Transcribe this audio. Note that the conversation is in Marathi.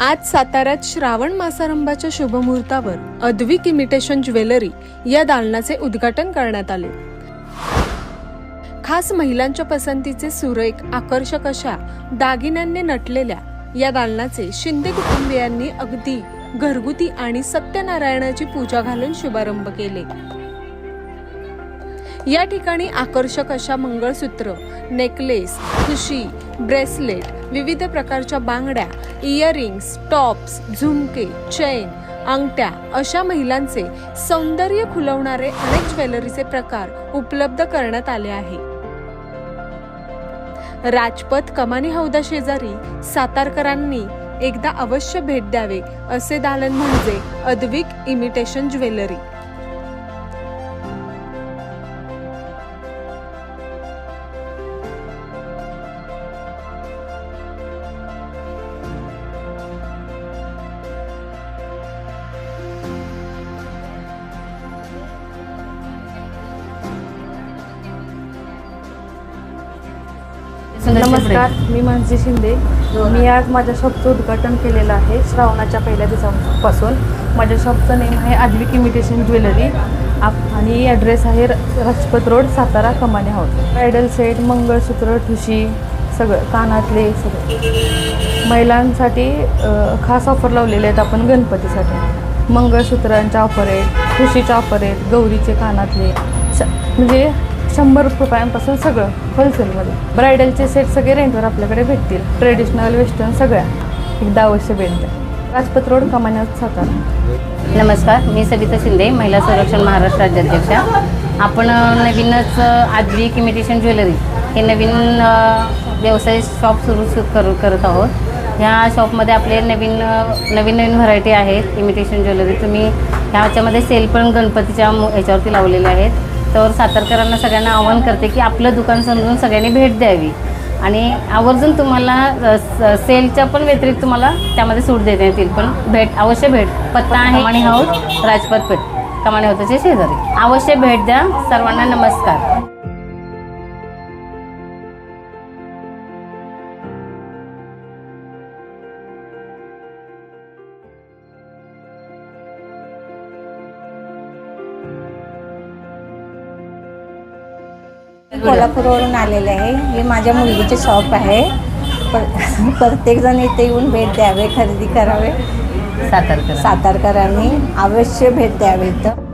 आज साताऱ्यात श्रावण मासारंभाच्या शुभमुहूर्तावर अद्विक इमिटेशन ज्वेलरी या दालनाचे उद्घाटन करण्यात आले. खास महिलांच्या पसंतीचे सुरेख आकर्षक अशा दागिन्यांनी नटलेल्या या दालनाचे शिंदे कुटुंबियांनी अगदी घरगुती आणि सत्यनारायणाची पूजा घालून शुभारंभ केले. या ठिकाणी आकर्षक अशा मंगळसूत्र नेकलेस खुशी ब्रेसलेट विविध प्रकारच्या बांगड्या इयरिंग्स टॉप्स झुमके चैन अंगठ्या अशा महिलांचे सौंदर्य खुलवणारे अनेक ज्वेलरीचे प्रकार उपलब्ध करण्यात आले आहे. राजपथ कमानी हौदा शेजारी सातारकरांनी एकदा अवश्य भेट द्यावे असे दालन म्हणजे अद्विक इमिटेशन ज्वेलरी. नमस्कार मी मानसी शिंदे. मी आज माझ्या शॉपचं उद्घाटन केलेलं आहे श्रावणाच्या पहिल्या दिवसापासून. माझ्या शॉपचं नेम आहे आद्विक इमिटेशन ज्वेलरी. आप आणि ॲड्रेस आहे र- राजपत रोड सातारा कमाने हाऊस. ब्रायडल सेट मंगळसूत्र ठुशी सगळं कानातले सगळं. महिलांसाठी खास ऑफर लावलेले आहेत आपण गणपतीसाठी. मंगळसूत्रांच्या ऑफर आहेत ठुशीच्या ऑफर आहेत गौरीचे कानातले. म्हणजे शंभर रुपयांपासून सगळं होलसेलमध्ये ब्रायडलचे सेट सगळे रेंटवर आपल्याकडे भेटतील. ट्रेडिशनल वेस्टर्न सगळ्या. एकदा अवश्य भेट द्या. राजपत रोड कमान्यात सातारा. नमस्कार मी सविता शिंदे महिला संरक्षण महाराष्ट्र राज्याध्यक्षा. आपण नवीनच अ, आद्विक इमिटेशन ज्वेलरी हे नवीन व्यवसाय शॉप सुरू सु करू करत आहोत. ह्या शॉपमध्ये आपले नवीन नवीन नवीन व्हरायटी आहेत. इमिटेशन ज्वेलरी तुम्ही ह्याच्यामध्ये सेल पण गणपतीच्या याच्यावरती ह्याच्यावरती लावलेले आहेत. तर सातारकरांना सगळ्यांना आवाहन करते की आपलं दुकान समजून सगळ्यांनी भेट द्यावी. आणि आवर्जून तुम्हाला सेलच्या पण व्यतिरिक्त तुम्हाला त्यामध्ये सूट देता येतील. पण भेट अवश्य भेट. पत्ता आहे आणि हाऊस राजपथ पेठ कमाणी होताचे शेजारी. अवश्य भेट द्या. सर्वांना नमस्कार. कोल्हापूरवरून आलेले आहे. हे माझ्या मुलगीचे शॉप आहे. पर प्रत्येकजण इथे येऊन भेट द्यावे खरेदी करावे. सातारकर सातारकरांनी अवश्य भेट द्यावे इथं.